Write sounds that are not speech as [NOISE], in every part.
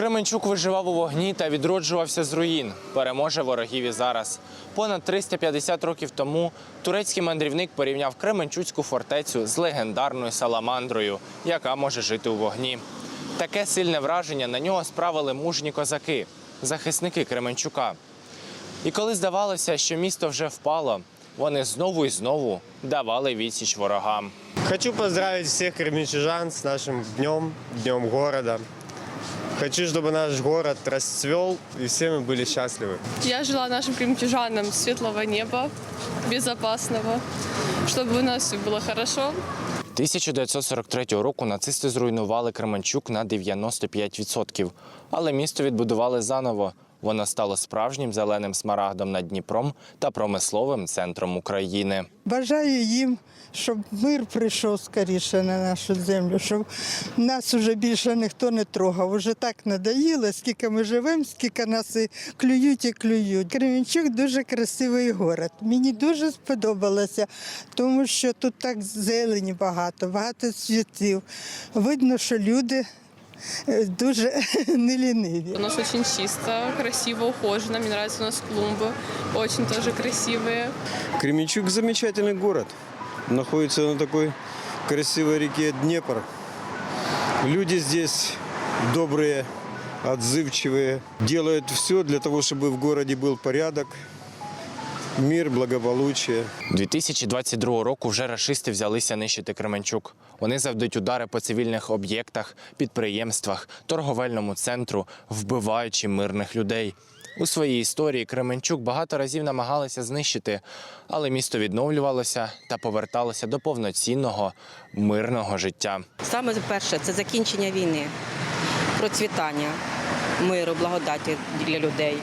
Кременчук виживав у вогні та відроджувався з руїн. Переможе ворогів і зараз. Понад 350 років тому турецький мандрівник порівняв Кременчуцьку фортецю з легендарною саламандрою, яка може жити у вогні. Таке сильне враження на нього справили мужні козаки, захисники Кременчука. І коли здавалося, що місто вже впало, вони знову і знову давали відсіч ворогам. Хочу поздравить всех кременчужан с нашим днем, днем города. Хочу, чтобы наш город расцвел и все мы были счастливы. Я желаю нашим кремчужанам светлого неба, безопасного, чтобы у нас все было хорошо. 1943 року нацисти зруйнували Кременчук на 95%. Але місто відбудували заново. Воно стало справжнім зеленим смарагдом над Дніпром та промисловим центром України. Бажаю їм, щоб мир прийшов скоріше на нашу землю, щоб нас уже більше ніхто не трогав. Уже так надоїло, скільки ми живемо, скільки нас і клюють і клюють. Кременчук дуже красивий город. Мені дуже сподобалося, тому що тут так зелені багато, багато цвітів. Видно, що люди дуже [LAUGHS] не ліниві. У нас очень чисто, красиво, ухожено. Мне нравятся у нас клумбы, очень тоже красивые. Кременчук замечательный город. Находится на такой красивой реке Днепр. Люди здесь добрые, отзывчивые. Делают все для того, чтобы в городе был порядок, мир, благополучие. 2022 року вже рашисти взялися нищити Кременчук. Вони завдають удари по цивільних об'єктах, підприємствах, торговельному центру, вбиваючи мирних людей. У своїй історії Кременчук багато разів намагалися знищити, але місто відновлювалося та поверталося до повноцінного мирного життя. Саме перше це закінчення війни, процвітання миру, благодаті для людей.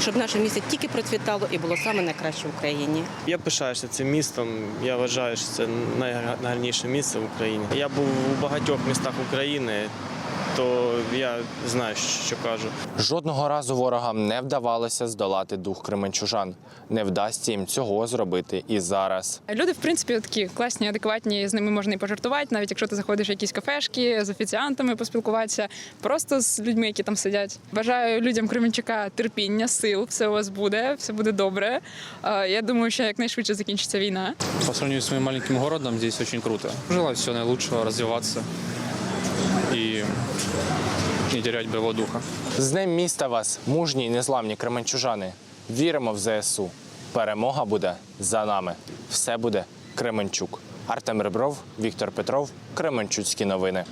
І щоб наше місто тільки процвітало і було саме найкраще в Україні. Я пишаюся цим містом. Я вважаю, що це найгарніше місце в Україні. Я був у багатьох містах України, то я знаю, що кажу. Жодного разу ворогам не вдавалося здолати дух кременчужан. Не вдасться їм цього зробити і зараз. Люди, в принципі, такі класні, адекватні, з ними можна і пожартувати, навіть якщо ти заходиш в якісь кафешки з офіціантами, поспілкуватися, просто з людьми, які там сидять. Бажаю людям Кременчука терпіння, сил, все у вас буде, все буде добре. Я думаю, що якнайшвидше закінчиться війна. По сравнению с моим маленьким городом здесь очень круто. Желаю всего наилучшего, развиваться и не терять боевого духа. З Днем міста вас, мужні і незламні кременчужани. Віримо в ЗСУ. Перемога буде за нами. Все буде Кременчук. Артем Ребров, Віктор Петров, Кременчуцькі новини.